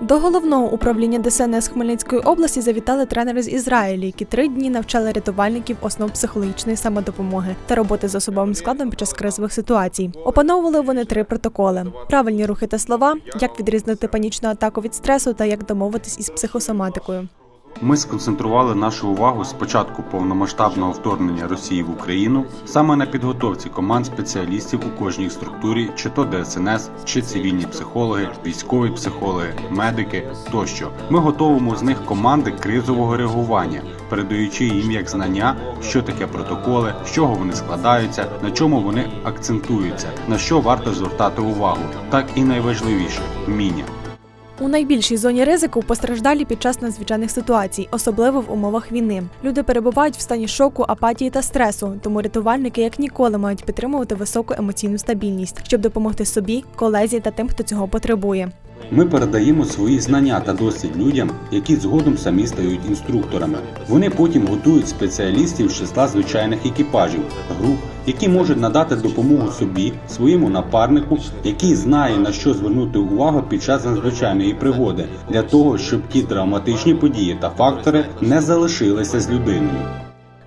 До головного управління ДСНС Хмельницької області завітали тренери з Ізраїлю, які три дні навчали рятувальників основ психологічної самодопомоги та роботи з особовим складом під час кризових ситуацій. Опановували вони три протоколи: правильні рухи та слова, як відрізнити панічну атаку від стресу та як домовитись із психосоматикою. Ми сконцентрували нашу увагу з початку повномасштабного вторгнення Росії в Україну саме на підготовці команд спеціалістів у кожній структурі, чи то ДСНС, чи цивільні психологи, військові психологи, медики тощо. Ми готуємо з них команди кризового реагування, передаючи їм як знання, що таке протоколи, з чого вони складаються, на чому вони акцентуються, на що варто звертати увагу, так і найважливіше вміння. У найбільшій зоні ризику постраждалі під час надзвичайних ситуацій, особливо в умовах війни. Люди перебувають в стані шоку, апатії та стресу, тому рятувальники як ніколи мають підтримувати високу емоційну стабільність, щоб допомогти собі, колезі та тим, хто цього потребує. Ми передаємо свої знання та досвід людям, які згодом самі стають інструкторами. Вони потім готують спеціалістів з числа звичайних екіпажів, груп, які можуть надати допомогу собі, своєму напарнику, який знає на що звернути увагу під час надзвичайної пригоди, для того, щоб ті драматичні події та фактори не залишилися з людиною.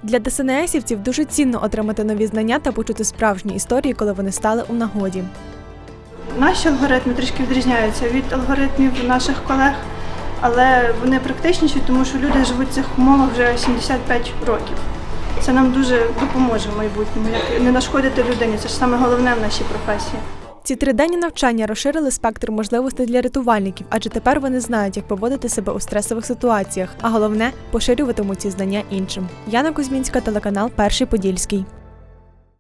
Для ДСНСівців дуже цінно отримати нові знання та почути справжні історії, коли вони стали у нагоді. Наші алгоритми трішки відрізняються від алгоритмів наших колег, але вони практичніші, тому що люди живуть в цих умовах вже 75 років. Це нам дуже допоможе в майбутньому, як не нашкодити людині. Це ж саме головне в нашій професії. Ці триденні навчання розширили спектр можливостей для рятувальників, адже тепер вони знають, як поводити себе у стресових ситуаціях, а головне поширюватимуть ці знання іншим. Яна Кузьмінська, телеканал Перший Подільський.